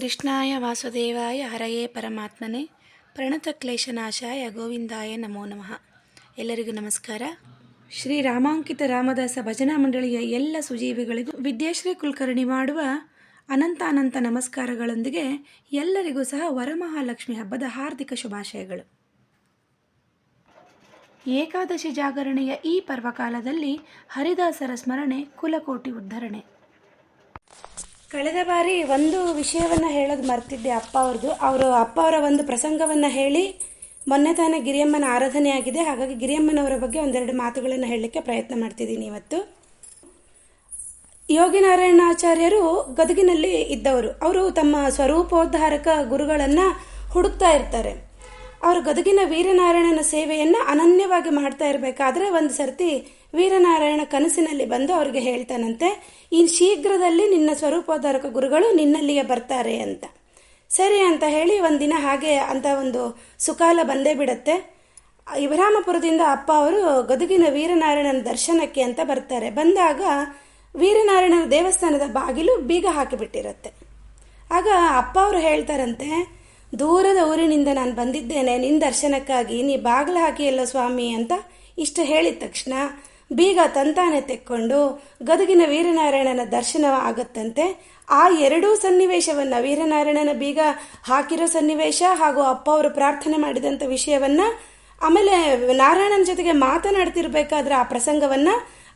ಕೃಷ್ಣಾಯ ವಾಸುದೇವಾಯ ಹರಯೇ ಪರಮಾತ್ಮನೇ, ಪ್ರಣತ ಕ್ಲೇಶನಾಶಾಯ ಗೋವಿಂದಾಯ ನಮೋ ನಮಃ. ಎಲ್ಲರಿಗೂ ನಮಸ್ಕಾರ. ಶ್ರೀ ರಾಮಾಂಕಿತ ರಾಮದಾಸ ಭಜನಾ ಮಂಡಳಿಯ ಎಲ್ಲ ಸುಜೀವಿಗಳಿಗೂ ವಿದ್ಯಾಶ್ರೀ ಕುಲಕರ್ಣಿ ಮಾಡುವ ಅನಂತ ಅನಂತ ನಮಸ್ಕಾರಗಳೊಂದಿಗೆ ಎಲ್ಲರಿಗೂ ಸಹ ವರಮಹಾಲಕ್ಷ್ಮಿ ಹಬ್ಬದ ಹಾರ್ದಿಕ ಶುಭಾಶಯಗಳು. ಏಕಾದಶಿ ಜಾಗರಣೆಯ ಈ ಪರ್ವಕಾಲದಲ್ಲಿ ಹರಿದಾಸರ ಸ್ಮರಣೆ ಕುಲಕೋಟಿ ಉದ್ಧರಣೆ. ಕಳೆದ ಬಾರಿ ಒಂದು ವಿಷಯವನ್ನು ಹೇಳೋದು ಮರ್ತಿದ್ದೆ ಅಪ್ಪ ಅವ್ರದ್ದು ಅವರು ಅಪ್ಪ ಅವರ ಒಂದು ಪ್ರಸಂಗವನ್ನು ಹೇಳಿ ಮೊನ್ನೆ ತಾನೇ ಗಿರಿಯಮ್ಮನ ಆರಾಧನೆ ಆಗಿದೆ ಹಾಗಾಗಿ ಗಿರಿಯಮ್ಮನವರ ಬಗ್ಗೆ ಒಂದೆರಡು ಮಾತುಗಳನ್ನು ಹೇಳಲಿಕ್ಕೆ ಪ್ರಯತ್ನ ಮಾಡ್ತಿದ್ದೀನಿ ಇವತ್ತು. ಯೋಗಿ ನಾರಾಯಣಾಚಾರ್ಯರು ಗದಗಿನಲ್ಲಿ ಇದ್ದವರು. ಅವರು ತಮ್ಮ ಸ್ವರೂಪೋದ್ಧಾರಕ ಗುರುಗಳನ್ನು ಹುಡುಕ್ತಾ ಇರ್ತಾರೆ. ಅವರು ಗದಗಿನ ವೀರನಾರಾಯಣನ ಸೇವೆಯನ್ನು ಅನನ್ಯವಾಗಿ ಮಾಡ್ತಾ ಇರಬೇಕಾದ್ರೆ ಒಂದು ಸರ್ತಿ ವೀರನಾರಾಯಣ ಕನಸಿನಲ್ಲಿ ಬಂದು ಅವರಿಗೆ ಹೇಳ್ತಾನಂತೆ ಈ ಶೀಘ್ರದಲ್ಲಿ ನಿನ್ನ ಸ್ವರೂಪೋದ್ಧಾರಕ ಗುರುಗಳು ನಿನ್ನಲ್ಲಿಗೆ ಬರ್ತಾರೆ ಅಂತ. ಸರಿ ಅಂತ ಹೇಳಿ ಒಂದಿನ ಹಾಗೆ ಅಂತ ಒಂದು ಸುಕಾಲ ಬಂದೇ ಬಿಡತ್ತೆ. ಇಬ್ರಾಮಪುರದಿಂದ ಅಪ್ಪ ಅವರು ಗದುಗಿನ ವೀರನಾರಾಯಣನ ದರ್ಶನಕ್ಕೆ ಅಂತ ಬರ್ತಾರೆ. ಬಂದಾಗ ವೀರನಾರಾಯಣನ ದೇವಸ್ಥಾನದ ಬಾಗಿಲು ಬೀಗ ಹಾಕಿಬಿಟ್ಟಿರತ್ತೆ. ಆಗ ಅಪ್ಪ ಅವರು ಹೇಳ್ತಾರಂತೆ, ದೂರದ ಊರಿನಿಂದ ನಾನು ಬಂದಿದ್ದೇನೆ ನಿನ್ನ ದರ್ಶನಕ್ಕಾಗಿ, ನೀ ಬಾಗಿಲು ಹಾಕಿಯಲ್ಲ ಸ್ವಾಮಿ ಅಂತ ಇಷ್ಟು ಹೇಳಿದ ತಕ್ಷಣ ಬೀಗ ತಂತಾನೆ ತೆಕ್ಕೊಂಡು ಗದಗಿನ ವೀರನಾರಾಯಣನ ದರ್ಶನ ಆಗತ್ತಂತೆ. ಆ ಎರಡೂ ಸನ್ನಿವೇಶವನ್ನ ವೀರನಾರಾಯಣನ ಬೀಗ ಹಾಕಿರೋ ಸನ್ನಿವೇಶ ಹಾಗೂ ಅಪ್ಪ ಅವರು ಪ್ರಾರ್ಥನೆ ಮಾಡಿದಂಥ ವಿಷಯವನ್ನ ಆಮೇಲೆ ನಾರಾಯಣನ ಜೊತೆಗೆ ಮಾತನಾಡ್ತಿರ್ಬೇಕಾದ್ರೆ ಆ ಪ್ರಸಂಗವನ್ನ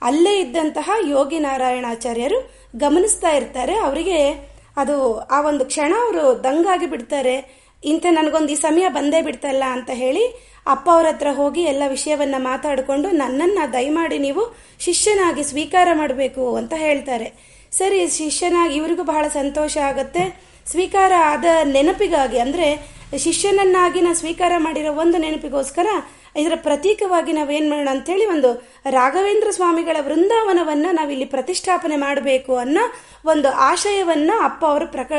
ಅಲ್ಲೇ ಇದ್ದಂತಹ ಯೋಗಿ ನಾರಾಯಣಾಚಾರ್ಯರು ಗಮನಿಸ್ತಾ ಇರ್ತಾರೆ. ಅವರಿಗೆ ಅದು ಆ ಒಂದು ಕ್ಷಣ ಅವರು ದಂಗಾಗಿ ಬಿಡ್ತಾರೆ. ಇಂಥ ನನಗೊಂದು ಈ ಸಮಯ ಬಂದೇ ಬಿಡ್ತಲ್ಲ ಅಂತ ಹೇಳಿ ಅಪ್ಪ ಅವ್ರ ಹತ್ರ ಹೋಗಿ ಎಲ್ಲ ವಿಷಯವನ್ನ ಮಾತಾಡಿಕೊಂಡು ನನ್ನನ್ನು ದಯಮಾಡಿ ನೀವು ಶಿಷ್ಯನಾಗಿ ಸ್ವೀಕಾರ ಮಾಡಬೇಕು ಅಂತ ಹೇಳ್ತಾರೆ. ಸರಿ, ಶಿಷ್ಯನಾಗಿ ಇವ್ರಿಗೂ ಬಹಳ ಸಂತೋಷ ಆಗುತ್ತೆ. ಸ್ವೀಕಾರ ಆದ ನೆನಪಿಗಾಗಿ ಅಂದರೆ ಶಿಷ್ಯನನ್ನಾಗಿ ನಾನು ಸ್ವೀಕಾರ ಮಾಡಿರೋ ಒಂದು ನೆನಪಿಗೋಸ್ಕರ ಇದರ ಪ್ರತೀಕವಾಗಿ ನಾವೇನು ಮಾಡೋಣ ಅಂತೇಳಿ ಒಂದು ರಾಘವೇಂದ್ರ ಸ್ವಾಮಿಗಳ ವೃಂದಾವನವನ್ನು ನಾವಿಲ್ಲಿ ಪ್ರತಿಷ್ಠಾಪನೆ ಮಾಡಬೇಕು ಅನ್ನೋ ಒಂದು ಆಶಯವನ್ನು ಅಪ್ಪ ಅವರು ಪ್ರಕ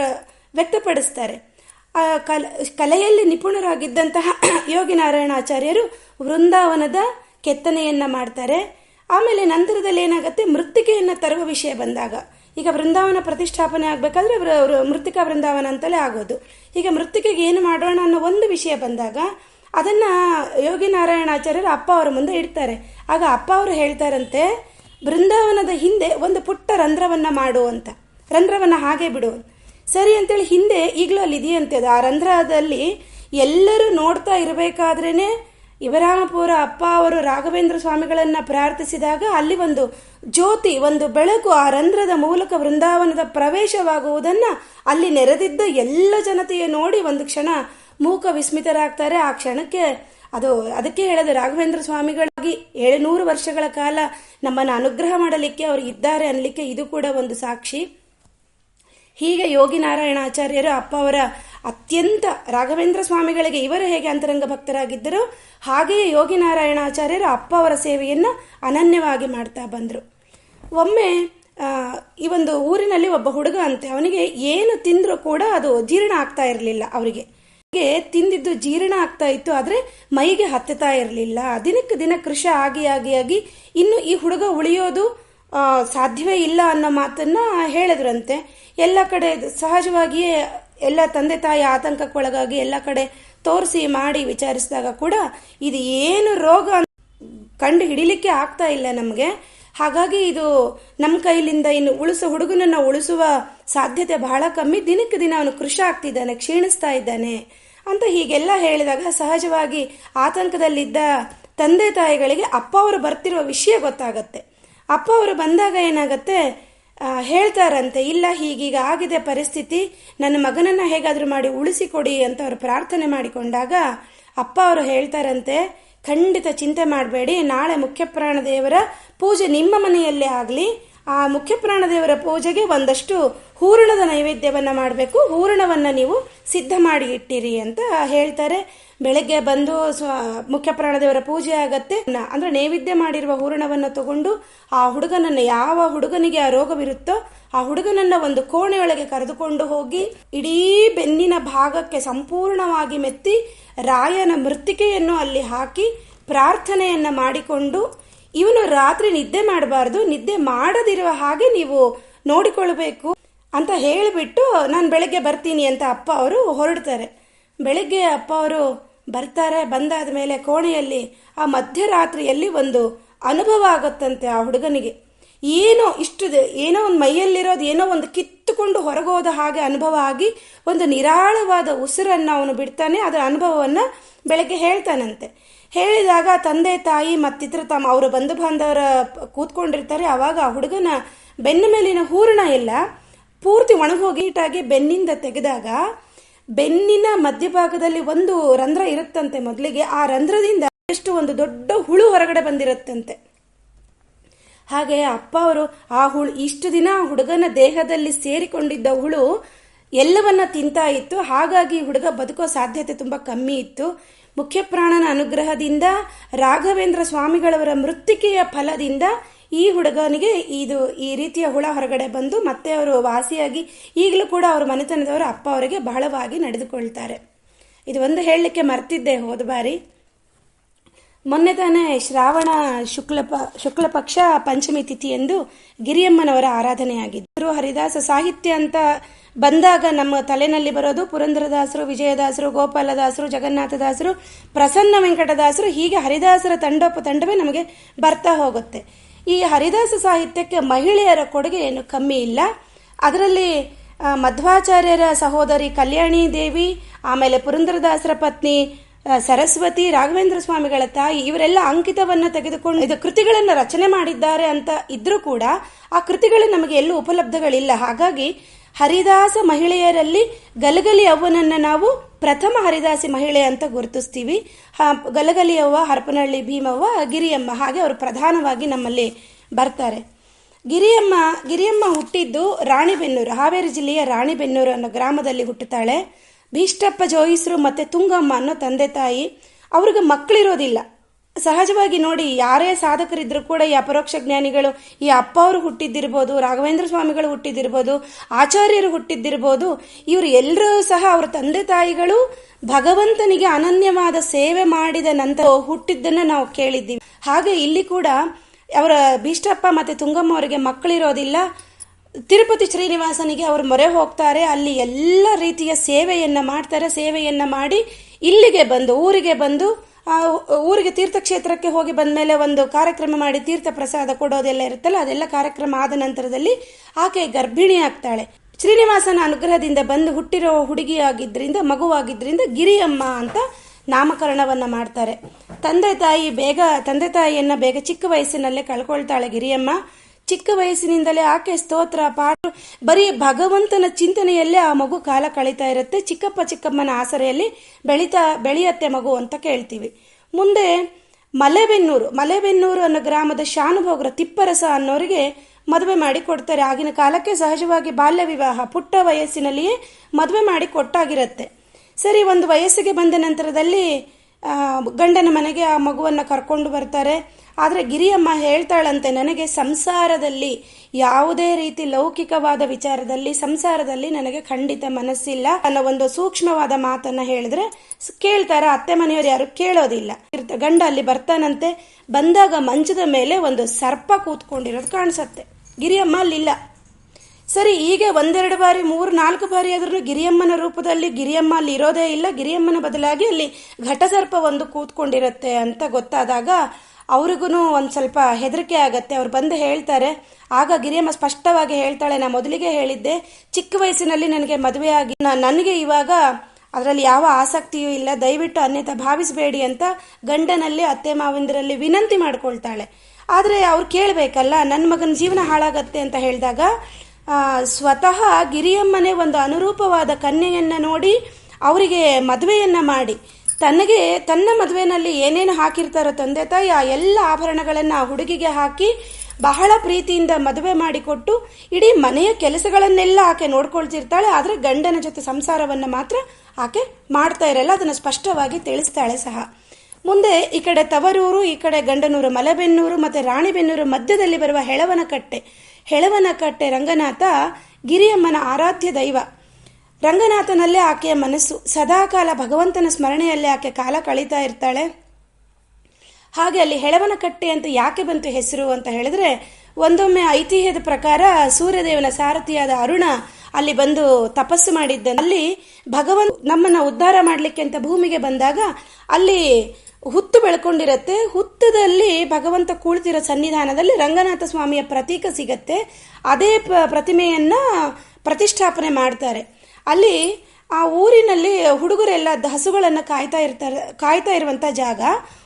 ವ್ಯಕ್ತಪಡಿಸ್ತಾರೆ. ಕಲ, ಕಲೆಯಲ್ಲಿ ನಿಪುಣರಾಗಿದ್ದಂತಹ ಯೋಗಿ ನಾರಾಯಣಾಚಾರ್ಯರು ವೃಂದಾವನದ ಕೆತ್ತನೆಯನ್ನ ಮಾಡ್ತಾರೆ. ಆಮೇಲೆ ನಂತರದಲ್ಲಿ ಏನಾಗುತ್ತೆ, ಮೃತ್ತಿಕೆಯನ್ನು ತರುವ ವಿಷಯ ಬಂದಾಗ. ಈಗ ವೃಂದಾವನ ಪ್ರತಿಷ್ಠಾಪನೆ ಆಗಬೇಕಾದ್ರೆ ಮೃತ್ತಿಕಾ ವೃಂದಾವನ ಅಂತಲೇ ಆಗೋದು. ಈಗ ಮೃತ್ತಿಕೆಗೆ ಏನು ಮಾಡೋಣ ಅನ್ನೋ ಒಂದು ವಿಷಯ ಬಂದಾಗ, ಅದನ್ನ ಯೋಗಿ ನಾರಾಯಣಾಚಾರ್ಯರು ಅಪ್ಪ ಅವರ ಮುಂದೆ ಇಡ್ತಾರೆ. ಆಗ ಅಪ್ಪ ಅವರು ಹೇಳ್ತಾರಂತೆ ಬೃಂದಾವನದ ಹಿಂದೆ ಒಂದು ಪುಟ್ಟ ರಂಧ್ರವನ್ನ ಮಾಡು ಅಂತ. ರಂಧ್ರವನ್ನ ಹಾಗೆ ಬಿಡು ಸರಿ ಅಂತೇಳಿ ಹಿಂದೆ ಈಗಲೂ ಅಲ್ಲಿ ಇದೆಯಂತೆ ಅದು ಆ ರಂಧ್ರದಲ್ಲಿ ಎಲ್ಲರೂ ನೋಡ್ತಾ ಇರಬೇಕಾದ್ರೇ ಇವರಾಮಪುರ ಅಪ್ಪ ಅವರು ರಾಘವೇಂದ್ರ ಸ್ವಾಮಿಗಳನ್ನು ಪ್ರಾರ್ಥಿಸಿದಾಗ ಅಲ್ಲಿ ಒಂದು ಜ್ಯೋತಿ, ಒಂದು ಬೆಳಕು ಆ ರಂಧ್ರದ ಮೂಲಕ ವೃಂದಾವನದ ಪ್ರವೇಶವಾಗುವುದನ್ನು ಅಲ್ಲಿ ನೆರೆದಿದ್ದ ಎಲ್ಲ ಜನತೆಯ ನೋಡಿ ಒಂದು ಕ್ಷಣ ಮೂಕ ವಿಸ್ಮಿತರಾಗ್ತಾರೆ. ಆ ಕ್ಷಣಕ್ಕೆ ಅದು ಅದಕ್ಕೆ ಹೇಳೋದು ರಾಘವೇಂದ್ರ ಸ್ವಾಮಿಗಳಾಗಿ ಏಳುನೂರು ವರ್ಷಗಳ ಕಾಲ ನಮ್ಮನ್ನು ಅನುಗ್ರಹ ಮಾಡಲಿಕ್ಕೆ ಅವರು ಇದ್ದಾರೆ ಅನ್ನಲಿಕ್ಕೆ ಇದು ಕೂಡ ಒಂದು ಸಾಕ್ಷಿ. ಹೀಗೆ ಯೋಗಿ ನಾರಾಯಣಾಚಾರ್ಯರು ಅಪ್ಪ ಅವರ ಅತ್ಯಂತ ರಾಘವೇಂದ್ರ ಸ್ವಾಮಿಗಳಿಗೆ ಇವರು ಹೇಗೆ ಅಂತರಂಗ ಭಕ್ತರಾಗಿದ್ದರು, ಹಾಗೆಯೇ ಯೋಗಿ ನಾರಾಯಣಾಚಾರ್ಯರು ಅಪ್ಪ ಅವರ ಸೇವೆಯನ್ನು ಅನನ್ಯವಾಗಿ ಮಾಡ್ತಾ ಬಂದರು. ಒಮ್ಮೆ ಈ ಒಂದು ಊರಿನಲ್ಲಿ ಒಬ್ಬ ಹುಡುಗ ಅಂತೆ, ಅವನಿಗೆ ಏನು ತಿಂದರೂ ಕೂಡ ಅದು ಜೀರ್ಣ ಆಗ್ತಾ ಇರಲಿಲ್ಲ ಅವರಿಗೆ. ತಿಂದಿದ್ದು ಜೀರ್ಣ ಆಗ್ತಾ ಇತ್ತು, ಆದರೆ ಮೈಗೆ ಹತ್ತುತ್ತಾ ಇರಲಿಲ್ಲ. ದಿನಕ್ಕೆ ದಿನ ಕೃಷಿ ಆಗಿ ಆಗಿ ಆಗಿ ಇನ್ನು ಈ ಹುಡುಗ ಉಳಿಯೋದು ಸಾಧ್ಯವೇ ಇಲ್ಲ ಅನ್ನೋ ಮಾತನ್ನ ಹೇಳಿದ್ರಂತೆ. ಎಲ್ಲ ಕಡೆ ಸಹಜವಾಗಿಯೇ ಎಲ್ಲ ತಂದೆ ತಾಯಿ ಆತಂಕಕ್ಕೊಳಗಾಗಿ ಎಲ್ಲ ಕಡೆ ತೋರಿಸಿ ಮಾಡಿ ವಿಚಾರಿಸಿದಾಗ ಕೂಡ ಇದು ಏನು ರೋಗ ಕಂಡು ಹಿಡಿಲಿಕ್ಕೆ ಆಗ್ತಾ ಇಲ್ಲ ನಮಗೆ. ಹಾಗಾಗಿ ಇದು ನಮ್ಮ ಕೈಲಿಂದ ಇನ್ನು ಉಳಿಸೋ, ಹುಡುಗನನ್ನು ಉಳಿಸುವ ಸಾಧ್ಯತೆ ಬಹಳ ಕಮ್ಮಿ. ದಿನಕ್ಕೆ ದಿನ ಅವನು ಕೃಷಿ ಆಗ್ತಿದ್ದಾನೆ, ಕ್ಷೀಣಿಸ್ತಾ ಇದ್ದಾನೆ ಅಂತ ಹೀಗೆಲ್ಲ ಹೇಳಿದಾಗ ಸಹಜವಾಗಿ ಆತಂಕದಲ್ಲಿದ್ದ ತಂದೆ ತಾಯಿಗಳಿಗೆ ಅಪ್ಪ ಅವರು ಬರ್ತಿರುವ ವಿಷಯ ಗೊತ್ತಾಗತ್ತೆ. ಅಪ್ಪ ಅವರು ಬಂದಾಗ ಏನಾಗತ್ತೆ? ಹೇಳ್ತಾರಂತೆ, ಇಲ್ಲ, ಹೀಗೀಗ ಆಗಿದೆ ಪರಿಸ್ಥಿತಿ. ನನ್ನ ಮಗನನ್ನ ಹೇಗಾದ್ರೂ ಮಾಡಿ ಉಳಿಸಿಕೊಡಿ ಅಂತ ಅವರು ಪ್ರಾರ್ಥನೆ ಮಾಡಿಕೊಂಡಾಗ ಅಪ್ಪ ಅವರು ಹೇಳ್ತಾರಂತೆ, ಖಂಡಿತ ಚಿಂತೆ ಮಾಡಬೇಡಿ. ನಾಳೆ ಮುಖ್ಯಪ್ರಾಣ ದೇವರ ಪೂಜೆ ನಿಮ್ಮ ಮನೆಯಲ್ಲೇ ಆಗಲಿ. ಆ ಮುಖ್ಯಪ್ರಾಣ ದೇವರ ಪೂಜೆಗೆ ಒಂದಷ್ಟು ಹೂರಣದ ನೈವೇದ್ಯವನ್ನ ಮಾಡಬೇಕು. ಹೂರಣವನ್ನ ನೀವು ಸಿದ್ಧ ಮಾಡಿ ಇಟ್ಟಿರಿ ಅಂತ ಹೇಳ್ತಾರೆ. ಬೆಳಗ್ಗೆ ಬಂದು ಸ್ವ, ಮುಖ್ಯ ಪ್ರಾಣದೇವರ ಪೂಜೆ ಆಗತ್ತೆ. ಅಂದ್ರೆ ನೈವೇದ್ಯ ಮಾಡಿರುವ ಹೂರಣವನ್ನು ತಗೊಂಡು ಆ ಹುಡುಗನನ್ನ ಯಾವ ಹುಡುಗನಿಗೆ ಆ ರೋಗವಿರುತ್ತೋ ಆ ಹುಡುಗನನ್ನ ಒಂದು ಕೋಣೆಯೊಳಗೆ ಕರೆದುಕೊಂಡು ಹೋಗಿ ಇಡೀ ಬೆನ್ನಿನ ಭಾಗಕ್ಕೆ ಸಂಪೂರ್ಣವಾಗಿ ಮೆತ್ತಿ ರಾಯನ ಮೃತ್ತಿಕೆಯನ್ನು ಅಲ್ಲಿ ಹಾಕಿ ಪ್ರಾರ್ಥನೆಯನ್ನ ಮಾಡಿಕೊಂಡು ಇವನು ರಾತ್ರಿ ನಿದ್ದೆ ಮಾಡಬಾರ್ದು. ನಿದ್ದೆ ಮಾಡದಿರುವ ಹಾಗೆ ನೀವು ನೋಡಿಕೊಳ್ಬೇಕು ಅಂತ ಹೇಳಿಬಿಟ್ಟು ನಾನು ಬೆಳಗ್ಗೆ ಬರ್ತೀನಿ ಅಂತ ಅಪ್ಪ ಅವರು ಹೊರಡ್ತಾರೆ. ಬೆಳಗ್ಗೆ ಅಪ್ಪ ಅವರು ಬರ್ತಾರೆ, ಬಂದಾದ ಮೇಲೆ ಕೋಣೆಯಲ್ಲಿ, ಆ ಮಧ್ಯರಾತ್ರಿಯಲ್ಲಿ ಒಂದು ಅನುಭವ ಆಗುತ್ತಂತೆ ಆ ಹುಡುಗನಿಗೆ. ಏನೋ ಇಷ್ಟು ಏನೋ ಒಂದು ಮೈಯಲ್ಲಿರೋದು, ಏನೋ ಒಂದು ಕಿತ್ತುಕೊಂಡು ಹೊರಗೋದ ಹಾಗೆ ಅನುಭವ ಆಗಿ ಒಂದು ನಿರಾಳವಾದ ಉಸಿರನ್ನು ಅವನು ಬಿಡ್ತಾನೆ, ಅದರ ಅನುಭವವನ್ನು ಬೆಳಗ್ಗೆ ಹೇಳ್ತಾನಂತೆ. ಹೇಳಿದಾಗ ತಂದೆ, ತಾಯಿ ಮತ್ತಿತರ ತಮ್ಮ, ಅವರು ಬಂಧು ಬಾಂಧವರ ಕೂತ್ಕೊಂಡಿರ್ತಾರೆ. ಆವಾಗ ಆ ಹುಡುಗನ ಬೆನ್ನ ಮೇಲಿನ ಹೂರಣ ಎಲ್ಲ ಪೂರ್ತಿ ಒಣಗೋಗಿ ಹೀಟಾಗಿ ಬೆನ್ನಿಂದ ತೆಗೆದಾಗ ಬೆನ್ನಿನ ಮಧ್ಯಭಾಗದಲ್ಲಿ ಒಂದು ರಂಧ್ರ ಇರುತ್ತಂತೆ ಮೊದಲಿಗೆ. ಆ ರಂಧ್ರದಿಂದ ಎಷ್ಟು ಒಂದು ದೊಡ್ಡ ಹುಳು ಹೊರಗಡೆ ಬಂದಿರುತ್ತಂತೆ. ಹಾಗೆ ಅಪ್ಪ ಅವರು ಆ ಹುಳು, ಇಷ್ಟು ದಿನ ಹುಡುಗನ ದೇಹದಲ್ಲಿ ಸೇರಿಕೊಂಡಿದ್ದ ಹುಳು ಎಲ್ಲವನ್ನ ತಿಂತಾ ಇತ್ತು. ಹಾಗಾಗಿ ಹುಡುಗ ಬದುಕೋ ಸಾಧ್ಯತೆ ತುಂಬ ಕಮ್ಮಿ ಇತ್ತು. ಮುಖ್ಯಪ್ರಾಣನ ಅನುಗ್ರಹದಿಂದ ರಾಘವೇಂದ್ರ ಸ್ವಾಮಿಗಳವರ ಮೃತ್ತಿಕೆಯ ಫಲದಿಂದ ಈ ಹುಡುಗನಿಗೆ ಇದು ಈ ರೀತಿಯ ಹುಳ ಹೊರಗಡೆ ಬಂದು ಮತ್ತೆ ಅವರು ವಾಸಿಯಾಗಿ ಈಗಲೂ ಕೂಡ ಅವರ ಮನೆತನದವರು ಅಪ್ಪ ಅವರಿಗೆ ಬಹಳವಾಗಿ ನಡೆದುಕೊಳ್ತಾರೆ. ಇದು ಒಂದು ಹೇಳಲಿಕ್ಕೆ ಮರ್ತಿದ್ದೆ ಹೋದ ಬಾರಿ. ಮೊನ್ನೆ ತಾನೇ ಶ್ರಾವಣ ಶುಕ್ಲ ಪ, ಶುಕ್ಲ ಪಕ್ಷ ಪಂಚಮಿ ತಿಥಿ ಎಂದು ಗಿರಿಯಮ್ಮನವರ ಆರಾಧನೆಯಾಗಿದ್ದರು ಹರಿದಾಸ ಸಾಹಿತ್ಯ ಅಂತ ಬಂದಾಗ ನಮ್ಮ ತಲೆನಲ್ಲಿ ಬರೋದು ಪುರಂದರದಾಸರು, ವಿಜಯದಾಸರು, ಗೋಪಾಲದಾಸರು, ಜಗನ್ನಾಥದಾಸರು, ಪ್ರಸನ್ನ ವೆಂಕಟದಾಸರು, ಹೀಗೆ ಹರಿದಾಸರ ತಂಡೋಪ ತಂಡವೇ ನಮಗೆ ಬರ್ತಾ ಹೋಗುತ್ತೆ. ಈ ಹರಿದಾಸ ಸಾಹಿತ್ಯಕ್ಕೆ ಮಹಿಳೆಯರ ಕೊಡುಗೆ ಏನು ಕಮ್ಮಿ ಇಲ್ಲ. ಅದರಲ್ಲಿ ಮಧ್ವಾಚಾರ್ಯರ ಸಹೋದರಿ ಕಲ್ಯಾಣಿ ದೇವಿ, ಆಮೇಲೆ ಪುರಂದರದಾಸರ ಪತ್ನಿ ಸರಸ್ವತಿ, ರಾಘವೇಂದ್ರ ಸ್ವಾಮಿಗಳ ತಾಯಿ, ಇವರೆಲ್ಲ ಅಂಕಿತವನ್ನು ತೆಗೆದುಕೊಂಡು ಇದು ಕೃತಿಗಳನ್ನು ರಚನೆ ಮಾಡಿದ್ದಾರೆ ಅಂತ ಇದ್ರೂ ಕೂಡ ಆ ಕೃತಿಗಳು ನಮಗೆ ಎಲ್ಲೂ ಉಪಲಬ್ಧಗಳಿಲ್ಲ. ಹಾಗಾಗಿ ಹರಿದಾಸ ಮಹಿಳೆಯರಲ್ಲಿ ಗಲಗಲಿ ಅವ್ವನನ್ನು ನಾವು ಪ್ರಥಮ ಹರಿದಾಸಿ ಮಹಿಳೆ ಅಂತ ಗುರುತಿಸ್ತೀವಿ. ಗಲಗಲಿ ಅವ್ವ, ಹರಪನಹಳ್ಳಿ ಭೀಮವ್ವ ಗಿರಿಯಮ್ಮ, ಹಾಗೆ ಅವರು ಪ್ರಧಾನವಾಗಿ ನಮ್ಮಲ್ಲಿ ಬರ್ತಾರೆ. ಗಿರಿಯಮ್ಮ ಗಿರಿಯಮ್ಮ ಹುಟ್ಟಿದ್ದು ರಾಣಿಬೆನ್ನೂರು, ಹಾವೇರಿ ಜಿಲ್ಲೆಯ ರಾಣಿಬೆನ್ನೂರು ಅನ್ನೋ ಗ್ರಾಮದಲ್ಲಿ ಹುಟ್ಟುತ್ತಾಳೆ. ಭೀಷ್ಟಪ್ಪ ಜೋಯಿಸ್ರು ಮತ್ತೆ ತುಂಗಮ್ಮ ಅನ್ನೋ ತಂದೆ ತಾಯಿ. ಅವ್ರಿಗೆ ಮಕ್ಕಳಿರೋದಿಲ್ಲ ಸಹಜವಾಗಿ ನೋಡಿ ಯಾರೇ ಸಾಧಕರಿದ್ರು ಕೂಡ ಈ ಅಪರೋಕ್ಷ ಜ್ಞಾನಿಗಳು, ಈ ಅಪ್ಪ ಅವರು ಹುಟ್ಟಿದ್ದಿರ್ಬೋದು, ರಾಘವೇಂದ್ರ ಸ್ವಾಮಿಗಳು ಹುಟ್ಟಿದ್ದಿರ್ಬೋದು, ಆಚಾರ್ಯರು ಹುಟ್ಟಿದ್ದಿರ್ಬೋದು, ಇವರು ಎಲ್ಲರೂ ಸಹ ಅವರ ತಂದೆ ತಾಯಿಗಳು ಭಗವಂತನಿಗೆ ಅನನ್ಯವಾದ ಸೇವೆ ಮಾಡಿದ ನಂತರ ಹುಟ್ಟಿದ್ದನ್ನ ನಾವು ಕೇಳಿದ್ದೀವಿ. ಹಾಗೆ ಇಲ್ಲಿ ಕೂಡ ಅವರ ಭೀಷ್ಟಪ್ಪ ಮತ್ತೆ ತುಂಗಮ್ಮ ಅವರಿಗೆ ಮಕ್ಕಳಿರೋದಿಲ್ಲ. ತಿರುಪತಿ ಶ್ರೀನಿವಾಸನಿಗೆ ಅವರು ಮೊರೆ ಹೋಗ್ತಾರೆ. ಅಲ್ಲಿ ಎಲ್ಲ ರೀತಿಯ ಸೇವೆಯನ್ನ ಮಾಡ್ತಾರೆ. ಸೇವೆಯನ್ನ ಮಾಡಿ ಇಲ್ಲಿಗೆ ಬಂದು, ಊರಿಗೆ ಬಂದು ಊರಿಗೆ ತೀರ್ಥಕ್ಷೇತ್ರಕ್ಕೆ ಹೋಗಿ ಬಂದ ಮೇಲೆ ಒಂದು ಕಾರ್ಯಕ್ರಮ ಮಾಡಿ ತೀರ್ಥ ಪ್ರಸಾದ ಕೊಡೋದೆಲ್ಲ ಇರುತ್ತಲ್ಲ, ಅದೆಲ್ಲ ಕಾರ್ಯಕ್ರಮ ಆದ ನಂತರದಲ್ಲಿ ಆಕೆ ಗರ್ಭಿಣಿ ಆಗ್ತಾಳೆ. ಶ್ರೀನಿವಾಸನ ಅನುಗ್ರಹದಿಂದ ಬಂದು ಹುಟ್ಟಿರೋ ಹುಡುಗಿಯಾಗಿದ್ದರಿಂದ ಮಗುವಾಗಿದ್ದರಿಂದ ಗಿರಿಯಮ್ಮ ಅಂತ ನಾಮಕರಣವನ್ನ ಮಾಡ್ತಾರೆ. ತಂದೆ ತಾಯಿ ಬೇಗ, ತಂದೆ ತಾಯಿಯನ್ನ ಬೇಗ ಚಿಕ್ಕ ವಯಸ್ಸಿನಲ್ಲೇ ಕಳ್ಕೊಳ್ತಾಳೆ ಗಿರಿಯಮ್ಮ. ಚಿಕ್ಕ ವಯಸ್ಸಿನಿಂದಲೇ ಆಕೆ ಸ್ತೋತ್ರ ಪಾಠ ಬರೀ ಭಗವಂತನ ಚಿಂತನೆಯಲ್ಲೇ ಆ ಮಗು ಕಾಲ ಕಳೀತಾ ಇರುತ್ತೆ. ಚಿಕ್ಕಪ್ಪ ಚಿಕ್ಕಮ್ಮನ ಆಸರೆಯಲ್ಲಿ ಬೆಳೀತಾ, ಬೆಳೆಯತ್ತೆ ಮಗು ಅಂತ ಕೇಳ್ತೀವಿ. ಮುಂದೆ ಮಲೆಬೆನ್ನೂರು. ಮಲೆಬೆನ್ನೂರು ಅನ್ನೋ ಗ್ರಾಮದ ಶಾನುಭೋಗರ ತಿಪ್ಪರಸ ಅನ್ನೋರಿಗೆ ಮದುವೆ ಮಾಡಿ ಕೊಡ್ತಾರೆ. ಆಗಿನ ಕಾಲಕ್ಕೆ ಸಹಜವಾಗಿ ಬಾಲ್ಯ ವಿವಾಹ ಪುಟ್ಟ ವಯಸ್ಸಿನಲ್ಲಿಯೇ ಮದುವೆ ಮಾಡಿ ಕೊಟ್ಟಾಗಿರುತ್ತೆ. ಸರಿ, ಒಂದು ವಯಸ್ಸಿಗೆ ಬಂದ ನಂತರದಲ್ಲಿ ಗಂಡನ ಮನೆಗೆ ಆ ಮಗುವನ್ನು ಕರ್ಕೊಂಡು ಬರ್ತಾರೆ. ಆದರೆ ಗಿರಿಯಮ್ಮ ಹೇಳ್ತಾಳಂತೆ, ನನಗೆ ಸಂಸಾರದಲ್ಲಿ ಯಾವುದೇ ರೀತಿ ಲೌಕಿಕವಾದ ವಿಚಾರದಲ್ಲಿ, ಸಂಸಾರದಲ್ಲಿ ನನಗೆ ಖಂಡಿತ ಮನಸ್ಸಿಲ್ಲ. ಅನ್ನೋ ಒಂದು ಸೂಕ್ಷ್ಮವಾದ ಮಾತನ್ನ ಹೇಳಿದ್ರೆ ಕೇಳ್ತಾರ? ಅತ್ತೆ ಮನೆಯವರು ಯಾರು ಕೇಳೋದಿಲ್ಲ. ಗಂಡ ಅಲ್ಲಿ ಬರ್ತಾನಂತೆ. ಬಂದಾಗ ಮಂಚದ ಮೇಲೆ ಒಂದು ಸರ್ಪ ಕೂತ್ಕೊಂಡಿರೋದು ಕಾಣಿಸತ್ತೆ. ಗಿರಿಯಮ್ಮ ಅಲ್ಲಿಲ್ಲ. ಸರಿ ಈಗ ಒಂದೆರಡು ಬಾರಿ, ಮೂರು, ನಾಲ್ಕು ಬಾರಿ ಆದ್ರೂ ಗಿರಿಯಮ್ಮನ ರೂಪದಲ್ಲಿ ಗಿರಿಯಮ್ಮ ಅಲ್ಲಿ ಇರೋದೇ ಇಲ್ಲ. ಗಿರಿಯಮ್ಮನ ಬದಲಾಗಿ ಅಲ್ಲಿ ಘಟಸರ್ಪ ಒಂದು ಕೂತ್ಕೊಂಡಿರುತ್ತೆ ಅಂತ ಗೊತ್ತಾದಾಗ ಅವ್ರಿಗೂ ಒಂದು ಸ್ವಲ್ಪ ಹೆದರಿಕೆ ಆಗತ್ತೆ. ಅವ್ರು ಬಂದು ಹೇಳ್ತಾರೆ. ಆಗ ಗಿರಿಯಮ್ಮ ಸ್ಪಷ್ಟವಾಗಿ ಹೇಳ್ತಾಳೆ, ನಾ ಮೊದಲಿಗೆ ಹೇಳಿದ್ದೆ, ಚಿಕ್ಕ ವಯಸ್ಸಿನಲ್ಲಿ ನನಗೆ ಮದುವೆ ಆಗಿ ನನಗೆ ಇವಾಗ ಅದರಲ್ಲಿ ಯಾವ ಆಸಕ್ತಿಯೂ ಇಲ್ಲ. ದಯವಿಟ್ಟು ಅನ್ಯತ ಭಾವಿಸಬೇಡಿ ಅಂತ ಗಂಡನಲ್ಲಿ, ಅತ್ತೆ ಮಾವಿಂದರಲ್ಲಿ ವಿನಂತಿ ಮಾಡ್ಕೊಳ್ತಾಳೆ. ಆದರೆ ಅವ್ರು ಕೇಳಬೇಕಲ್ಲ ನನ್ನ ಮಗನ ಜೀವನ ಹಾಳಾಗತ್ತೆ ಅಂತ ಹೇಳಿದಾಗ ಸ್ವತಃ ಗಿರಿಯಮ್ಮನೆ ಒಂದು ಅನುರೂಪವಾದ ಕನ್ಯೆಯನ್ನ ನೋಡಿ ಅವರಿಗೆ ಮದುವೆಯನ್ನ ಮಾಡಿ. ತನಗೆ, ತನ್ನ ಮದುವೆನಲ್ಲಿ ಏನೇನು ಹಾಕಿರ್ತಾರೋ ತಂದೆ ತಾಯಿ, ಆ ಎಲ್ಲ ಆಭರಣಗಳನ್ನು ಆ ಹುಡುಗಿಗೆ ಹಾಕಿ ಬಹಳ ಪ್ರೀತಿಯಿಂದ ಮದುವೆ ಮಾಡಿಕೊಟ್ಟು ಇಡೀ ಮನೆಯ ಕೆಲಸಗಳನ್ನೆಲ್ಲ ಆಕೆ ನೋಡ್ಕೊಳ್ತಿರ್ತಾಳೆ. ಆದರೆ ಗಂಡನ ಜೊತೆ ಸಂಸಾರವನ್ನು ಮಾತ್ರ ಆಕೆ ಮಾಡ್ತಾ ಇರಲ್ಲ. ಅದನ್ನು ಸ್ಪಷ್ಟವಾಗಿ ತಿಳಿಸ್ತಾಳೆ ಸಹ. ಮುಂದೆ ಈ ಕಡೆ ತವರೂರು, ಈ ಕಡೆ ಗಂಡನೂರು, ಮಲೆಬೆನ್ನೂರು ಮತ್ತು ರಾಣಿಬೆನ್ನೂರು ಮಧ್ಯದಲ್ಲಿ ಬರುವ ಹೆಳವನಕಟ್ಟೆ ರಂಗನಾಥ, ಗಿರಿಯಮ್ಮನ ಆರಾಧ್ಯ ದೈವ. ರಂಗನಾಥನಲ್ಲೇ ಆಕೆಯ ಮನಸ್ಸು. ಸದಾಕಾಲ ಭಗವಂತನ ಸ್ಮರಣೆಯಲ್ಲೇ ಆಕೆ ಕಾಲ ಕಳೀತಾ ಇರ್ತಾಳೆ. ಹಾಗೆ ಅಲ್ಲಿ ಹೆಳವನಕಟ್ಟೆ ಅಂತ ಯಾಕೆ ಬಂತು ಹೆಸರು ಅಂತ ಹೇಳಿದ್ರೆ, ಒಂದೊಮ್ಮೆ ಐತಿಹ್ಯದ ಪ್ರಕಾರ ಸೂರ್ಯದೇವನ ಸಾರಥಿಯಾದ ಅರುಣ ಅಲ್ಲಿ ಬಂದು ತಪಸ್ಸು ಮಾಡಿದ್ದ ಅಲ್ಲಿ ಭಗವಂತ ನಮ್ಮನ್ನ ಉದ್ಧಾರ ಮಾಡ್ಲಿಕ್ಕೆ ಅಂತ ಭೂಮಿಗೆ ಬಂದಾಗ ಅಲ್ಲಿ ಹುತ್ತು ಬೆಳ್ಕೊಂಡಿರತ್ತೆ. ಹುತ್ತದಲ್ಲಿ ಭಗವಂತ ಕುಳಿತಿರೋ ಸನ್ನಿಧಾನದಲ್ಲಿ ರಂಗನಾಥ ಸ್ವಾಮಿಯ ಪ್ರತೀಕ ಸಿಗತ್ತೆ. ಅದೇ ಪ್ರತಿಮೆಯನ್ನು ಪ್ರತಿಷ್ಠಾಪನೆ ಮಾಡ್ತಾರೆ. ಅಲ್ಲಿ ಆ ಊರಿನಲ್ಲಿ ಹುಡುಗರೆಲ್ಲ ಹಸುಗಳನ್ನ ಕಾಯ್ತಾ ಇರ್ತಾರೆ, ಕಾಯ್ತಾ ಇರುವಂತ ಜಾಗ.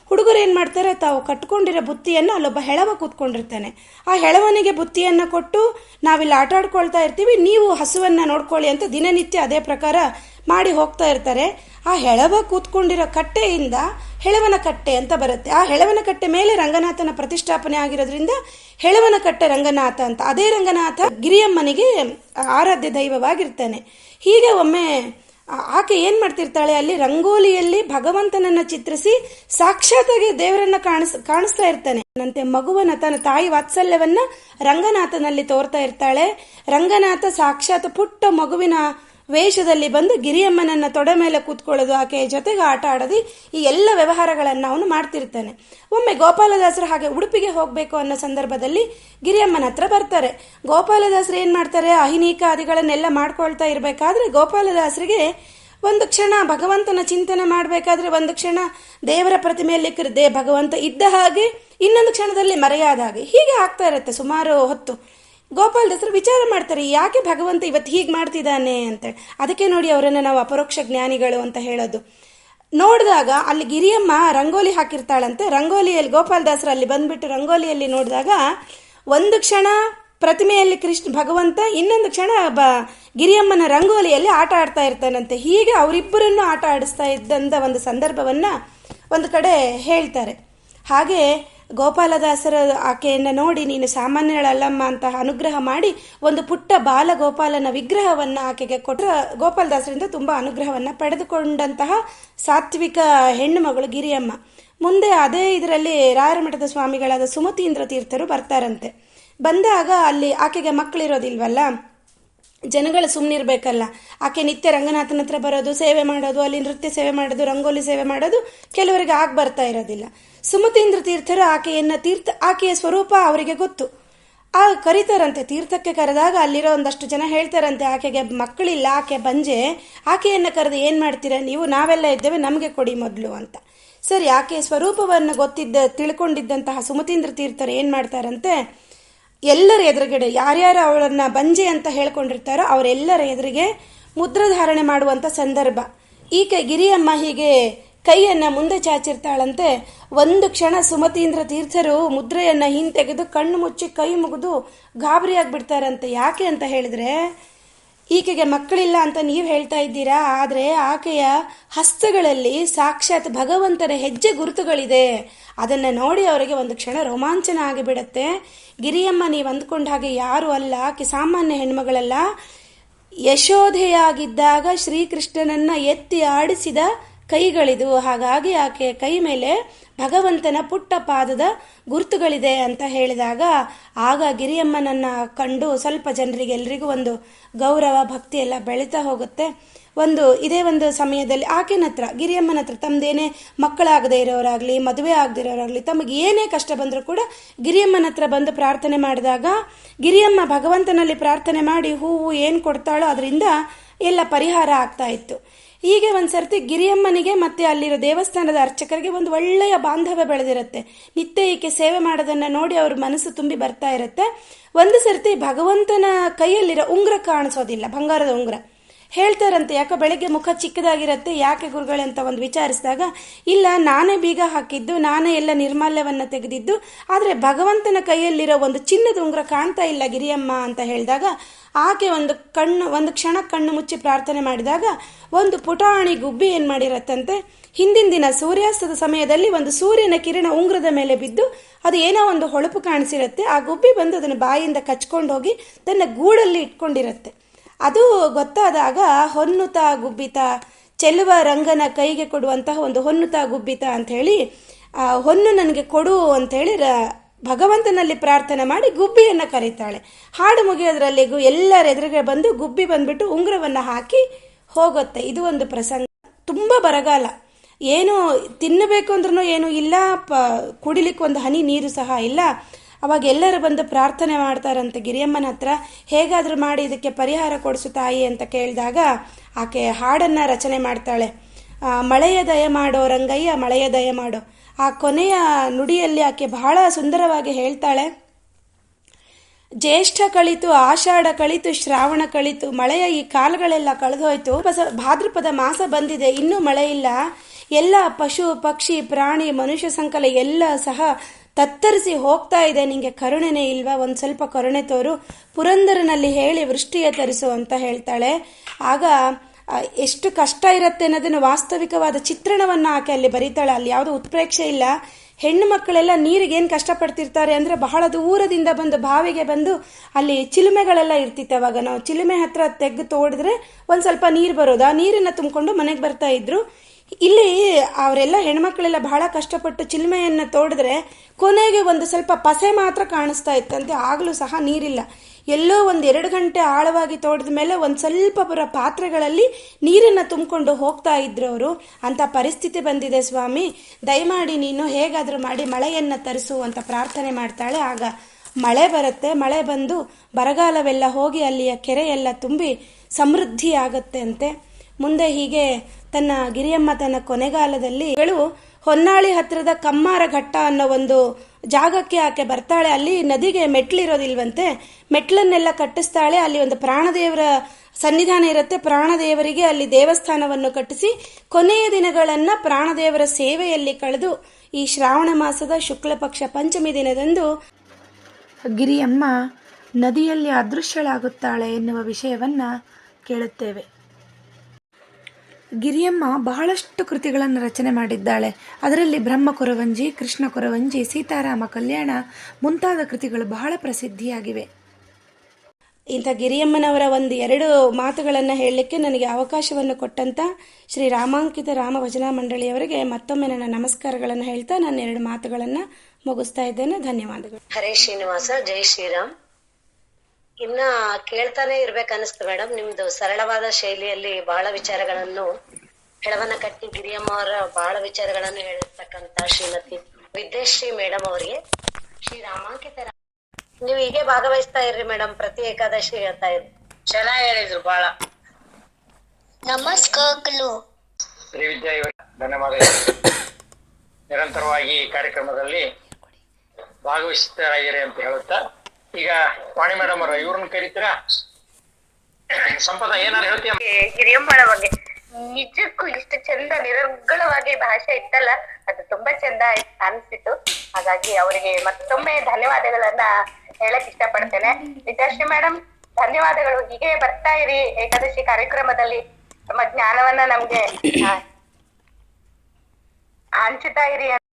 ಹುಡುಗರು ಏನ್ ಮಾಡ್ತಾರೆ, ತಾವು ಕಟ್ಕೊಂಡಿರೋ ಬುತ್ತಿಯನ್ನು ಅಲ್ಲೊಬ್ಬ ಹೆಳವ ಕೂತ್ಕೊಂಡಿರ್ತಾನೆ. ಆ ಹೆಳವನಿಗೆ ಬುತ್ತಿಯನ್ನು ಕೊಟ್ಟು, ನಾವಿಲ್ಲಿ ಆಟಾಡ್ಕೊಳ್ತಾ ಇರ್ತೀವಿ, ನೀವು ಹಸುವನ್ನ ನೋಡ್ಕೊಳ್ಳಿ ಅಂತ ದಿನನಿತ್ಯ ಅದೇ ಪ್ರಕಾರ ಮಾಡಿ ಹೋಗ್ತಾ ಇರ್ತಾರೆ. ಆ ಹೆಳವ ಕೂತ್ಕೊಂಡಿರೋ ಕಟ್ಟೆಯಿಂದ ಹೆಳವನ ಕಟ್ಟೆ ಅಂತ ಬರುತ್ತೆ. ಆ ಹೆಳವನ ಕಟ್ಟೆ ಮೇಲೆ ರಂಗನಾಥನ ಪ್ರತಿಷ್ಠಾಪನೆ ಆಗಿರೋದ್ರಿಂದ ಹೆಳವನ ಕಟ್ಟೆ ರಂಗನಾಥ ಅಂತ. ಅದೇ ರಂಗನಾಥ ಗಿರಿಯಮ್ಮನಿಗೆ ಆರಾಧ್ಯ ದೈವವಾಗಿರ್ತಾನೆ. ಹೀಗೆ ಒಮ್ಮೆ ಆಕೆ ಏನ್ ಮಾಡ್ತಿರ್ತಾಳೆ? ಅಲ್ಲಿ ರಂಗೋಲಿಯಲ್ಲಿ ಭಗವಂತನನ್ನ ಚಿತ್ರಿಸಿ ಸಾಕ್ಷಾತ್ತಾಗಿ ದೇವರನ್ನ ಕಾಣಿಸ್, ಕಾಣಿಸ್ತಾ ಇರ್ತಾನೆ. ನಂತೆ ಮಗುವನ ತನ್ನ ತಾಯಿ ವಾತ್ಸಲ್ಯವನ್ನ ರಂಗನಾಥನಲ್ಲಿ ತೋರ್ತಾ ಇರ್ತಾಳೆ. ರಂಗನಾಥ ಸಾಕ್ಷಾತ್ ಪುಟ್ಟ ಮಗುವಿನ ವೇಷದಲ್ಲಿ ಬಂದು ಗಿರಿಯಮ್ಮನನ್ನ ತೊಡೆ ಮೇಲೆ ಕೂತ್ಕೊಳ್ಳೋದು, ಆಕೆಯ ಜೊತೆಗೆ ಆಟ ಆಡೋದು, ಈ ಎಲ್ಲ ವ್ಯವಹಾರಗಳನ್ನ ಅವನು ಮಾಡ್ತಿರ್ತಾನೆ. ಒಮ್ಮೆ ಗೋಪಾಲದಾಸರು ಹಾಗೆ ಉಡುಪಿಗೆ ಹೋಗ್ಬೇಕು ಅನ್ನೋ ಸಂದರ್ಭದಲ್ಲಿ ಗಿರಿಯಮ್ಮನ ಹತ್ರ ಬರ್ತಾರೆ. ಗೋಪಾಲದಾಸರು ಏನ್ ಮಾಡ್ತಾರೆ? ಅಹಿನೀಕಾದಿಗಳನ್ನೆಲ್ಲ ಮಾಡ್ಕೊಳ್ತಾ ಇರಬೇಕಾದ್ರೆ ಗೋಪಾಲದಾಸರಿಗೆ ಒಂದು ಕ್ಷಣ ಭಗವಂತನ ಚಿಂತನೆ ಮಾಡಬೇಕಾದ್ರೆ ಒಂದು ಕ್ಷಣ ದೇವರ ಪ್ರತಿಮೆಯಲ್ಲಿ ದೇ ಭಗವಂತ ಇದ್ದ ಹಾಗೆ ಇನ್ನೊಂದು ಕ್ಷಣದಲ್ಲಿ ಮರೆಯಾದ ಹಾಗೆ ಹೀಗೆ ಆಗ್ತಾ ಇರುತ್ತೆ ಸುಮಾರು ಹೊತ್ತು. ಗೋಪಾಲ್ ದಾಸರು ವಿಚಾರ ಮಾಡ್ತಾರೆ, ಯಾಕೆ ಭಗವಂತ ಇವತ್ತು ಹೀಗೆ ಮಾಡ್ತಿದ್ದಾನೆ ಅಂತೇಳಿ ಅದಕ್ಕೆ ನೋಡಿ ಅವರನ್ನು ನಾವು ಅಪರೋಕ್ಷ ಜ್ಞಾನಿಗಳು ಅಂತ ಹೇಳೋದು. ನೋಡಿದಾಗ ಅಲ್ಲಿ ಗಿರಿಯಮ್ಮ ರಂಗೋಲಿ ಹಾಕಿರ್ತಾಳಂತೆ. ರಂಗೋಲಿಯಲ್ಲಿ ಗೋಪಾಲ್ ದಾಸರು ಅಲ್ಲಿ ಬಂದ್ಬಿಟ್ಟು ರಂಗೋಲಿಯಲ್ಲಿ ನೋಡಿದಾಗ ಒಂದು ಕ್ಷಣ ಪ್ರತಿಮೆಯಲ್ಲಿ ಕೃಷ್ಣ, ಭಗವಂತ, ಇನ್ನೊಂದು ಕ್ಷಣ ಬ ಗಿರಿಯಮ್ಮನ ರಂಗೋಲಿಯಲ್ಲಿ ಆಟ ಆಡ್ತಾ ಇರ್ತಾನಂತೆ. ಹೀಗೆ ಅವರಿಬ್ಬರನ್ನು ಆಟ ಆಡಿಸ್ತಾ ಇದ್ದಂಥ ಒಂದು ಸಂದರ್ಭವನ್ನು ಒಂದು ಕಡೆ ಹೇಳ್ತಾರೆ. ಹಾಗೆ ಗೋಪಾಲದಾಸರ ಆಕೆಯನ್ನು ನೋಡಿ ನೀನು ಸಾಮಾನ್ಯಳಲ್ಲಮ್ಮ ಅಂತ ಅನುಗ್ರಹ ಮಾಡಿ ಒಂದು ಪುಟ್ಟ ಬಾಲ ಗೋಪಾಲನ ವಿಗ್ರಹವನ್ನು ಆಕೆಗೆ ಕೊಟ್ಟರೆ ಗೋಪಾಲದಾಸರಿಂದ ತುಂಬ ಅನುಗ್ರಹವನ್ನು ಪಡೆದುಕೊಂಡಂತಹ ಸಾತ್ವಿಕ ಹೆಣ್ಣು ಮಗಳು ಗಿರಿಯಮ್ಮ. ಮುಂದೆ ಅದೇ ಇದರಲ್ಲಿ ರಾಯರಮಠದ ಸ್ವಾಮಿಗಳಾದ ಸುಮತೀಂದ್ರ ತೀರ್ಥರು ಬರ್ತಾರಂತೆ. ಬಂದಾಗ ಅಲ್ಲಿ ಆಕೆಗೆ ಮಕ್ಕಳಿರೋದಿಲ್ವಲ್ಲ? ಜನಗಳು ಸುಮ್ಮನಿರ್ಬೇಕಲ್ಲ ಆಕೆ ನಿತ್ಯ ರಂಗನಾಥನ ಹತ್ರ ಬರೋದು, ಸೇವೆ ಮಾಡೋದು, ಅಲ್ಲಿ ನೃತ್ಯ ಸೇವೆ ಮಾಡೋದು, ರಂಗೋಲಿ ಸೇವೆ ಮಾಡೋದು ಕೆಲವರಿಗೆ ಆಗ ಬರ್ತಾ ಇರೋದಿಲ್ಲ. ಸುಮತೀಂದ್ರ ತೀರ್ಥರು ಆಕೆಯನ್ನ ತೀರ್ಥ, ಆಕೆಯ ಸ್ವರೂಪ ಅವರಿಗೆ ಗೊತ್ತು. ಆ ಕರೀತಾರಂತೆ, ತೀರ್ಥಕ್ಕೆ ಕರೆದಾಗ ಅಲ್ಲಿರೋ ಒಂದಷ್ಟು ಜನ ಹೇಳ್ತಾರಂತೆ, ಆಕೆಗೆ ಮಕ್ಕಳಿಲ್ಲ, ಆಕೆ ಬಂಜೆ, ಆಕೆಯನ್ನ ಕರೆದು ಏನ್ ಮಾಡ್ತೀರಾ, ನೀವು ನಾವೆಲ್ಲ ಇದ್ದೇವೆ, ನಮಗೆ ಕೊಡಿ ಮೊದಲು ಅಂತ. ಸರಿ, ಆಕೆಯ ಸ್ವರೂಪವನ್ನು ಗೊತ್ತಿದ್ದ, ತಿಳ್ಕೊಂಡಿದ್ದಂತಹ ಸುಮತೀಂದ್ರ ತೀರ್ಥರು ಏನ್ ಮಾಡ್ತಾರಂತೆ ಎಲ್ಲರ ಎದುರುಗಡೆ ಯಾರ್ಯಾರು ಅವಳನ್ನ ಬಂಜೆ ಅಂತ ಹೇಳ್ಕೊಂಡಿರ್ತಾರೋ ಅವರೆಲ್ಲರ ಎದುರಿಗೆ ಮುದ್ರಧಾರಣೆ ಮಾಡುವಂತ ಸಂದರ್ಭ. ಈಕೆ ಗಿರಿಯಮ್ಮ ಹೀಗೆ ಕೈಯನ್ನ ಮುಂದೆ ಚಾಚಿರ್ತಾಳಂತೆ ಒಂದು ಕ್ಷಣ ಸುಮತೀಂದ್ರ ತೀರ್ಥರು ಮುದ್ರೆಯನ್ನ ಹಿಂತೆಗೆದು ಕಣ್ಣು ಮುಚ್ಚಿ ಕೈ ಮುಗಿದು ಗಾಬರಿಯಾಗಿ ಆಗ್ಬಿಡ್ತಾರಂತೆ ಯಾಕೆ ಅಂತ ಹೇಳಿದ್ರೆ ಈಕೆಗೆ ಮಕ್ಕಳಿಲ್ಲ ಅಂತ ನೀವು ಹೇಳ್ತಾ ಇದ್ದೀರಾ? ಆದರೆ ಆಕೆಯ ಹಸ್ತಗಳಲ್ಲಿ ಸಾಕ್ಷಾತ್ ಭಗವಂತನ ಹೆಜ್ಜೆ ಗುರುತುಗಳಿದೆ. ಅದನ್ನ ನೋಡಿ ಅವರಿಗೆ ಒಂದು ಕ್ಷಣ ರೋಮಾಂಚನ ಆಗಿಬಿಡತ್ತೆ. ಗಿರಿಯಮ್ಮ, ನೀವು ಅಂದ್ಕೊಂಡ ಹಾಗೆ ಯಾರು ಅಲ್ಲ. ಆಕೆ ಸಾಮಾನ್ಯ ಹೆಣ್ಮಗಳಲ್ಲ. ಯಶೋಧೆಯಾಗಿದ್ದಾಗ ಶ್ರೀಕೃಷ್ಣನನ್ನ ಎತ್ತಿ ಆಡಿಸಿದ ಕೈಗಳಿದು. ಹಾಗಾಗಿ ಆಕೆ ಕೈ ಮೇಲೆ ಭಗವಂತನ ಪುಟ್ಟ ಪಾದದ ಗುರುತುಗಳಿದೆ ಅಂತ ಹೇಳಿದಾಗ, ಆಗ ಗಿರಿಯಮ್ಮನನ್ನ ಕಂಡು ಸ್ವಲ್ಪ ಜನರಿಗೆ ಎಲ್ರಿಗೂ ಒಂದು ಗೌರವ, ಭಕ್ತಿ ಎಲ್ಲ ಬೆಳೀತಾ ಹೋಗುತ್ತೆ. ಒಂದು, ಇದೇ ಒಂದು ಸಮಯದಲ್ಲಿ ಆಕೆನ ಹತ್ರ, ಗಿರಿಯಮ್ಮನ ಹತ್ರ ತಮ್ಮದೇನೇ ಮಕ್ಕಳಾಗದೇ ಇರೋರಾಗ್ಲಿ, ಮದುವೆ ಆಗದೇ ಇರೋರಾಗ್ಲಿ, ತಮಗೆ ಏನೇ ಕಷ್ಟ ಬಂದರೂ ಕೂಡ ಗಿರಿಯಮ್ಮನ ಹತ್ರ ಬಂದು ಪ್ರಾರ್ಥನೆ ಮಾಡಿದಾಗ, ಗಿರಿಯಮ್ಮ ಭಗವಂತನಲ್ಲಿ ಪ್ರಾರ್ಥನೆ ಮಾಡಿ ಹೂವು ಏನು ಕೊಡ್ತಾಳೋ ಅದರಿಂದ ಎಲ್ಲ ಪರಿಹಾರ ಆಗ್ತಾ ಇತ್ತು. ಹೀಗೆ ಒಂದ್ಸರ್ತಿ ಗಿರಿಯಮ್ಮನಿಗೆ ಮತ್ತೆ ಅಲ್ಲಿರೋ ದೇವಸ್ಥಾನದ ಅರ್ಚಕರಿಗೆ ಒಂದು ಒಳ್ಳೆಯ ಬಾಂಧವ್ಯ ಬೆಳೆದಿರುತ್ತೆ. ನಿತ್ಯ ಈಕೆ ಸೇವೆ ಮಾಡೋದನ್ನ ನೋಡಿ ಅವ್ರ ಮನಸ್ಸು ತುಂಬಿ ಬರ್ತಾ ಇರುತ್ತೆ. ಒಂದು ಸರ್ತಿ ಭಗವಂತನ ಕೈಯಲ್ಲಿರೋ ಉಂಗ್ರ ಕಾಣಿಸೋದಿಲ್ಲ, ಬಂಗಾರದ ಉಂಗ್ರ. ಹೇಳ್ತಾರಂತೆ, ಯಾಕೆ ಬೆಳಗ್ಗೆ ಮುಖ ಚಿಕ್ಕದಾಗಿರತ್ತೆ, ಯಾಕೆ ಗುರುಗಳೇ ಅಂತ ಒಂದು ವಿಚಾರಿಸಿದಾಗ, ಇಲ್ಲ, ನಾನೇ ಬೀಗ ಹಾಕಿದ್ದು, ನಾನೇ ಎಲ್ಲ ನಿರ್ಮಾಲ್ಯವನ್ನ ತೆಗೆದಿದ್ದು, ಆದರೆ ಭಗವಂತನ ಕೈಯಲ್ಲಿರೋ ಒಂದು ಚಿನ್ನದ ಉಂಗ್ರ ಕಾಣ್ತಾ ಇಲ್ಲ ಗಿರಿಯಮ್ಮ ಅಂತ ಹೇಳಿದಾಗ, ಆಕೆ ಒಂದು ಕಣ್ಣು, ಒಂದು ಕ್ಷಣ ಕಣ್ಣು ಮುಚ್ಚಿ ಪ್ರಾರ್ಥನೆ ಮಾಡಿದಾಗ, ಒಂದು ಪುಟಾಣಿ ಗುಬ್ಬಿ ಏನ್ ಮಾಡಿರತ್ತಂತೆ, ಹಿಂದಿನ ದಿನ ಸೂರ್ಯಾಸ್ತದ ಸಮಯದಲ್ಲಿ ಒಂದು ಸೂರ್ಯನ ಕಿರಣ ಉಂಗ್ರದ ಮೇಲೆ ಬಿದ್ದು, ಅದು ಏನೋ ಒಂದು ಹೊಳಪು ಕಾಣಿಸಿರುತ್ತೆ, ಆ ಗುಬ್ಬಿ ಬಂದು ಅದನ್ನು ಬಾಯಿಂದ ಕಚ್ಕೊಂಡು ಹೋಗಿ ತನ್ನ ಗೂಡಲ್ಲಿ ಇಟ್ಕೊಂಡಿರತ್ತೆ. ಅದು ಗೊತ್ತಾದಾಗ ಹೊನ್ನುತ ಗುಬ್ಬಿತ, ಚೆಲುವ ರಂಗನ ಕೈಗೆ ಕೊಡುವಂತಹ ಒಂದು ಹೊನ್ನುತ ಗುಬ್ಬಿತ ಅಂತ ಹೇಳಿ, ಆ ಹೊನ್ನು ನನಗೆ ಕೊಡು ಅಂತ ಹೇಳಿ ಭಗವಂತನಲ್ಲಿ ಪ್ರಾರ್ಥನೆ ಮಾಡಿ ಗುಬ್ಬಿಯನ್ನು ಕರೀತಾಳೆ. ಹಾಡು ಮುಗಿಯೋದ್ರಲ್ಲಿ ಎಲ್ಲರ ಎದುರಿಗೆ ಬಂದು ಗುಬ್ಬಿ ಬಂದ್ಬಿಟ್ಟು ಉಂಗುರವನ್ನು ಹಾಕಿ ಹೋಗುತ್ತೆ. ಇದು ಒಂದು ಪ್ರಸಂಗ. ತುಂಬ ಬರಗಾಲ. ಏನು ತಿನ್ನಬೇಕು ಅಂದ್ರೂ ಏನು ಇಲ್ಲ, ಪ, ಕುಡಿಲಿಕ್ಕೆ ಒಂದು ಹನಿ ನೀರು ಸಹ ಇಲ್ಲ. ಅವಾಗ ಎಲ್ಲರೂ ಬಂದು ಪ್ರಾರ್ಥನೆ ಮಾಡ್ತಾರಂತೆ, ಗಿರಿಯಮ್ಮನ ಹತ್ರ ಹೇಗಾದರೂ ಮಾಡಿ ಇದಕ್ಕೆ ಪರಿಹಾರ ಕೊಡಿಸು ತಾಯಿ ಅಂತ ಕೇಳಿದಾಗ ಆಕೆ ಹಾಡನ್ನು ರಚನೆ ಮಾಡ್ತಾಳೆ. ಮಳೆಯ ದಯ ಮಾಡೋ ರಂಗಯ್ಯ, ಮಳೆಯ ದಯ ಮಾಡೋ. ಆ ಕೊನೆಯ ನುಡಿಯಲ್ಲಿ ಆಕೆ ಬಹಳ ಸುಂದರವಾಗಿ ಹೇಳ್ತಾಳೆ ಜ್ಯೇಷ್ಠ ಕಳಿತು, ಆಷಾಢ ಕಳಿತು, ಶ್ರಾವಣ ಕಳಿತು, ಮಳೆಯ ಈ ಕಾಲಗಳೆಲ್ಲ ಕಳೆದೋಯ್ತು. ಭಾದ್ರಪದ ಮಾಸ ಬಂದಿದೆ, ಇನ್ನೂ ಮಳೆ ಇಲ್ಲ. ಎಲ್ಲ ಪಶು, ಪಕ್ಷಿ, ಪ್ರಾಣಿ, ಮನುಷ್ಯ ಸಂಕಲ ಎಲ್ಲ ಸಹ ತತ್ತರಿಸಿ ಹೋಗ್ತಾ ಇದೆ. ನಿಂಗೆ ಕರುಣೆನೇ ಇಲ್ವಾ? ಒಂದು ಸ್ವಲ್ಪ ಕರುಣೆ ತೋರು. ಪುರಂದರನಲ್ಲಿ ಹೇಳಿ ವೃಷ್ಟಿಯ ತರಿಸು ಅಂತ ಹೇಳ್ತಾಳೆ. ಆಗ ಎಷ್ಟು ಕಷ್ಟ ಇರುತ್ತೆ ಅನ್ನೋದನ್ನು ವಾಸ್ತವಿಕವಾದ ಚಿತ್ರಣವನ್ನು ಆಕೆ ಅಲ್ಲಿ ಬರೀತಾಳೆ. ಅಲ್ಲಿ ಯಾವುದೋ ಉತ್ಪ್ರೇಕ್ಷೆ ಇಲ್ಲ. ಹೆಣ್ಣು ಮಕ್ಕಳೆಲ್ಲ ನೀರಿಗೆ ಏನು ಕಷ್ಟಪಡ್ತಿರ್ತಾರೆ ಅಂದರೆ ಬಹಳ ದೂರದಿಂದ ಬಂದು ಬಾವಿಗೆ ಬಂದು ಅಲ್ಲಿ ಚಿಲುಮೆಗಳೆಲ್ಲ ಇರ್ತಿತ್ತು ಅವಾಗ. ನಾವು ಚಿಲುಮೆ ಹತ್ರ ತೆಗೆದು ತೋಡಿದ್ರೆ ಒಂದು ಸ್ವಲ್ಪ ನೀರು ಬರೋದು. ಆ ನೀರನ್ನು ತುಂಬಿಕೊಂಡು ಮನೆಗೆ ಬರ್ತಾ ಇದ್ರು. ಇಲ್ಲಿ ಅವರೆಲ್ಲ ಹೆಣ್ಮಕ್ಳೆಲ್ಲ ಬಹಳ ಕಷ್ಟಪಟ್ಟು ಚಿಲ್ಮೆಯನ್ನ ತೋಡಿದ್ರೆ ಕೊನೆಗೆ ಒಂದು ಸ್ವಲ್ಪ ಪಸೆ ಮಾತ್ರ ಕಾಣಿಸ್ತಾ ಇತ್ತಂತೆ ಆಗಲೂ ಸಹ ನೀರಿಲ್ಲ. ಎಲ್ಲೋ ಒಂದು ಎರಡು ಗಂಟೆ ಆಳವಾಗಿ ತೋಡಿದ ಮೇಲೆ ಒಂದು ಸ್ವಲ್ಪ ಬರ ಪಾತ್ರೆಗಳಲ್ಲಿ ನೀರನ್ನು ತುಂಬಿಕೊಂಡು ಹೋಗ್ತಾ ಇದ್ರು ಅವರು. ಅಂತ ಪರಿಸ್ಥಿತಿ ಬಂದಿದೆ ಸ್ವಾಮಿ. ದಯಮಾಡಿ ನೀನು ಹೇಗಾದರೂ ಮಾಡಿ ಮಳೆಯನ್ನು ತರಿಸು ಅಂತ ಪ್ರಾರ್ಥನೆ ಮಾಡ್ತಾಳೆ. ಆಗ ಮಳೆ ಬರುತ್ತೆ. ಮಳೆ ಬಂದು ಬರಗಾಲವೆಲ್ಲ ಹೋಗಿ ಅಲ್ಲಿಯ ಕೆರೆಯೆಲ್ಲ ತುಂಬಿ ಸಮೃದ್ಧಿ ಆಗತ್ತೆ ಅಂತೆ. ಮುಂದೆ ಹೀಗೆ ತನ್ನ ಗಿರಿಯಮ್ಮ ತನ್ನ ಕೊನೆಗಾಲದಲ್ಲಿ ಗಳು ಹೊನ್ನಾಳಿ ಹತ್ತಿರದ ಕಮ್ಮಾರ ಘಟ್ಟ ಅನ್ನೋ ಒಂದು ಜಾಗಕ್ಕೆ ಆಕೆ ಬರ್ತಾಳೆ. ಅಲ್ಲಿ ನದಿಗೆ ಮೆಟ್ಲಿರೋದಿಲ್ವಂತೆ. ಮೆಟ್ಲನ್ನೆಲ್ಲ ಕಟ್ಟಿಸ್ತಾಳೆ. ಅಲ್ಲಿ ಒಂದು ಪ್ರಾಣದೇವರ ಸನ್ನಿಧಾನ ಇರುತ್ತೆ. ಪ್ರಾಣದೇವರಿಗೆ ಅಲ್ಲಿ ದೇವಸ್ಥಾನವನ್ನು ಕಟ್ಟಿಸಿ ಕೊನೆಯ ದಿನಗಳನ್ನ ಪ್ರಾಣದೇವರ ಸೇವೆಯಲ್ಲಿ ಕಳೆದು ಈ ಶ್ರಾವಣ ಮಾಸದ ಶುಕ್ಲ ಪಕ್ಷ ಪಂಚಮಿ ದಿನದಂದು ಗಿರಿಯಮ್ಮ ನದಿಯಲ್ಲಿ ಅದೃಶ್ಯಳಾಗುತ್ತಾಳೆ ಎನ್ನುವ ವಿಷಯವನ್ನ ಕೇಳುತ್ತೇವೆ. ಗಿರಿಯಮ್ಮ ಬಹಳಷ್ಟು ಕೃತಿಗಳನ್ನು ರಚನೆ ಮಾಡಿದ್ದಾಳೆ. ಅದರಲ್ಲಿ ಬ್ರಹ್ಮ ಕೊರವಂಜಿ ಕೃಷ್ಣ ಕೊರವಂಜಿ ಸೀತಾರಾಮ ಕಲ್ಯಾಣ ಮುಂತಾದ ಕೃತಿಗಳು ಬಹಳ ಪ್ರಸಿದ್ಧಿಯಾಗಿವೆ. ಇಂಥ ಗಿರಿಯಮ್ಮನವರ ಒಂದು ಎರಡು ಮಾತುಗಳನ್ನು ಹೇಳಲಿಕ್ಕೆ ನನಗೆ ಅವಕಾಶವನ್ನು ಕೊಟ್ಟಂತ ಶ್ರೀ ರಾಮಾಂಕಿತ ರಾಮ ಭಜನಾ ಮಂಡಳಿಯವರಿಗೆ ಮತ್ತೊಮ್ಮೆ ನನ್ನ ನಮಸ್ಕಾರಗಳನ್ನು ಹೇಳ್ತಾ ನಾನು ಎರಡು ಮಾತುಗಳನ್ನು ಮುಗಿಸ್ತಾ ಇದ್ದೇನೆ. ಧನ್ಯವಾದಗಳು. ಹರೇ ಶ್ರೀನಿವಾಸ ಜೈ ಶ್ರೀರಾಮ್. ಇನ್ನ ಕೇಳ್ತಾನೆ ಇರ್ಬೇಕು ಅನಿಸ್ತು ಮೇಡಮ್. ನಿಮ್ದು ಸರಳವಾದ ಶೈಲಿಯಲ್ಲಿ ಬಹಳ ವಿಚಾರಗಳನ್ನು ಹೆಳವನ್ನ ಕಟ್ಟಿ ಗಿರಿಯಮ್ಮ ಅವರ ಬಹಳ ವಿಚಾರಗಳನ್ನು ಹೇಳಿರ್ತಕ್ಕಂತ ಶ್ರೀಮತಿ ವಿದ್ಯಾಶ್ರೀ ಮೇಡಮ್ ಅವರಿಗೆ. ಶ್ರೀ ರಾಮಾಂಕಿತ ನೀವು ಹೀಗೆ ಭಾಗವಹಿಸ್ತಾ ಇರ್ರಿ ಮೇಡಮ್ ಪ್ರತಿ ಏಕಾದಶಿ ಹೇಳ್ತಾ ಇರ್ರಿ. ಚೆನ್ನಾಗಿ ಹೇಳಿದ್ರು ಬಹಳ ನಮಸ್ಕಾರಗಳು. ಶ್ರೀವಿದ್ಯಾ ಇವರ ಧನ್ಯವಾದಗಳು. ನಿರಂತರವಾಗಿ ಕಾರ್ಯಕ್ರಮದಲ್ಲಿ ಕಾರ್ಯಕ್ರಮದಲ್ಲಿ ಭಾಗವಹಿಸ್ತಾಗಿರಿ ಅಂತ ಹೇಳುತ್ತಾ ಈಗ ವಾಣಿ ಮೇಡಮ್ ಅವರ, ಇವ್ರನ್ನ ಕರೀತೀರಾ? ಸಂಪದ, ಏನಾರು ಹೇಳ್ತೀಯ? ಹಿರಿಯಮ್ಮಳ ಬಗ್ಗೆ. ನಿಜಕ್ಕೂ ಇಷ್ಟು ಚಂದ ನಿರರ್ಗಳವಾಗಿ ಭಾಷೆ ಇತ್ತಲ್ಲ, ಅದು ತುಂಬಾ ಚಂದ ಅನಿಸಿತು ಹಾಗಾಗಿ ಅವರಿಗೆ ಮತ್ತೊಮ್ಮೆ ಧನ್ಯವಾದಗಳನ್ನ ಹೇಳಕ್ ಇಷ್ಟಪಡ್ತೇನೆ. ವಿದ್ಯಾಶ್ರೀ ಮೇಡಮ್, ಧನ್ಯವಾದಗಳು. ಹೀಗೆ ಬರ್ತಾ ಇರಿ ಏಕಾದಶಿ ಕಾರ್ಯಕ್ರಮದಲ್ಲಿ. ತಮ್ಮ ಜ್ಞಾನವನ್ನ ನಮ್ಗೆ ಹಂಚುತ್ತಾ ಇರಿ